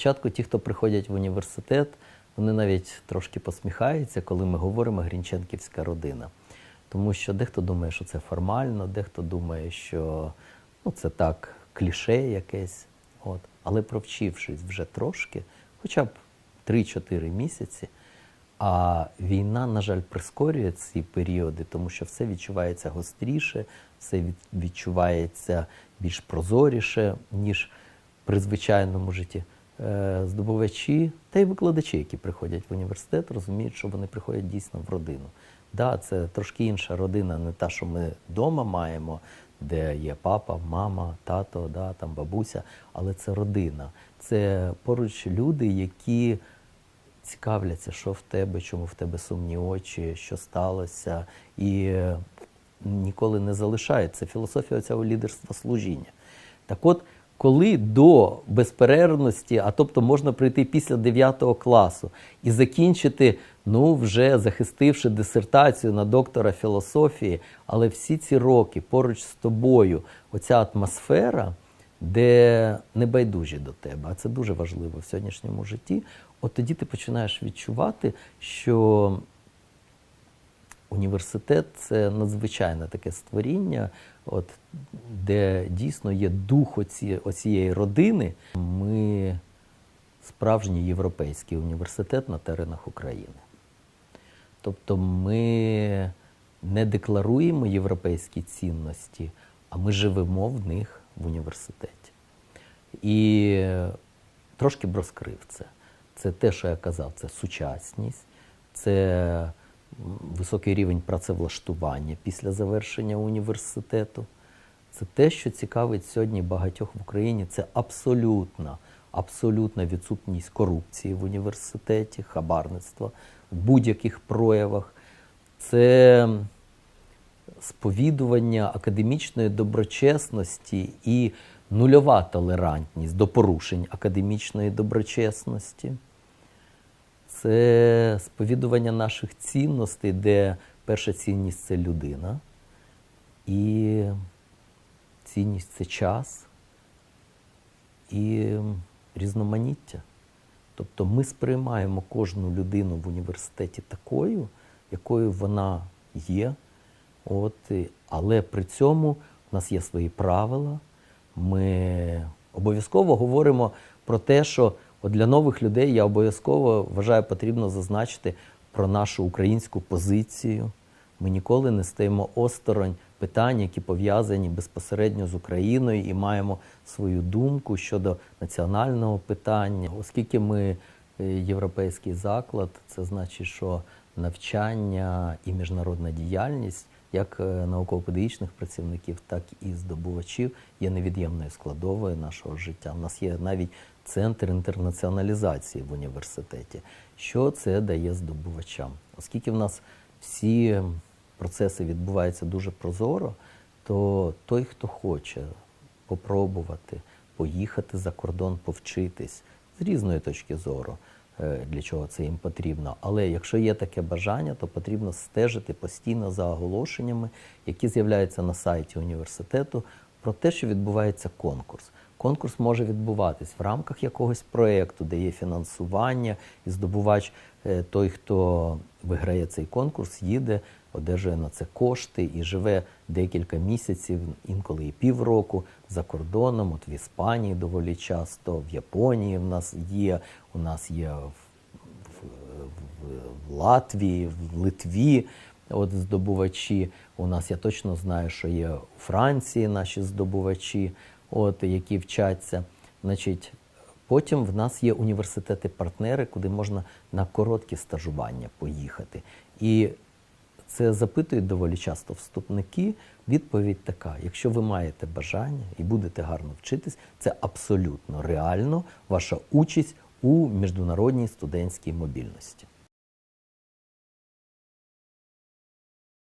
Спочатку ті, хто приходять в університет, вони навіть трошки посміхаються, коли ми говоримо Грінченківська родина. Тому що дехто думає, що це формально, дехто думає, що ну, це так, кліше якесь. От. Але провчившись вже трошки, хоча б 3-4 місяці, а війна, на жаль, прискорює ці періоди, тому що все відчувається гостріше, все відчувається більш прозоріше, ніж при звичайному житті. Е, Здобувачі та й викладачі, які приходять в університет, розуміють, що вони приходять дійсно в родину. Да, це трошки інша родина, не та, що ми вдома маємо, де є папа, мама, тато, да, там бабуся, але це родина. Це поруч люди, які цікавляться, що в тебе, чому в тебе сумні очі, що сталося, і ніколи не залишають. Це філософія цього лідерства служіння. Так от, коли до безперервності, а тобто можна прийти після 9 класу і закінчити, ну вже захистивши дисертацію на доктора філософії, але всі ці роки поруч з тобою, оця атмосфера, де не байдужі до тебе, а це дуже важливо в сьогоднішньому житті, от тоді ти починаєш відчувати, що університет це надзвичайне таке створіння, от, де дійсно є дух оці, оцієї родини. Ми справжній європейський університет на теренах України. Тобто ми не декларуємо європейські цінності, а ми живемо в них в університеті. І трошки б розкрив це. Це те, що я казав, це сучасність, це високий рівень працевлаштування після завершення університету. Це те, що цікавить сьогодні багатьох в Україні. Це абсолютна, абсолютна відсутність корупції в університеті, хабарництва в будь-яких проявах. Це сповідування академічної доброчесності і нульова толерантність до порушень академічної доброчесності. Це сповідування наших цінностей, де перша цінність це людина, і цінність це час і різноманіття. Тобто ми сприймаємо кожну людину в університеті такою, якою вона є. От, але при цьому в нас є свої правила. Ми обов'язково говоримо про те, що от для нових людей я обов'язково вважаю потрібно зазначити про нашу українську позицію. Ми ніколи не стоїмо осторонь питань, які пов'язані безпосередньо з Україною, і маємо свою думку щодо національного питання. Оскільки ми е, європейський заклад, це значить, що навчання і міжнародна діяльність як е, науково-педагогічних працівників, так і здобувачів є невід'ємною складовою нашого життя. У нас є навіть центр інтернаціоналізації в університеті. Що це дає здобувачам? Оскільки в нас всі процеси відбуваються дуже прозоро, то той, хто хоче попробувати поїхати за кордон, повчитись з різної точки зору, е, для чого це їм потрібно. Але якщо є таке бажання, то потрібно стежити постійно за оголошеннями, які з'являються на сайті університету, про те, що відбувається конкурс. Конкурс може відбуватись в рамках якогось проєкту, де є фінансування, і здобувач, е, той, хто виграє цей конкурс, їде, одержує на це кошти і живе декілька місяців, інколи і півроку за кордоном. От в Іспанії доволі часто, в Японії в нас є, у нас є в, в, в, Латвії, в Литві. От здобувачі. У нас я точно знаю, що є у Франції наші здобувачі, от, які вчаться. Значить, потім в нас є університети-партнери, куди можна на короткі стажування поїхати. І це запитують доволі часто вступники. Відповідь така: якщо ви маєте бажання і будете гарно вчитись, це абсолютно реально ваша участь у міжнародній студентській мобільності.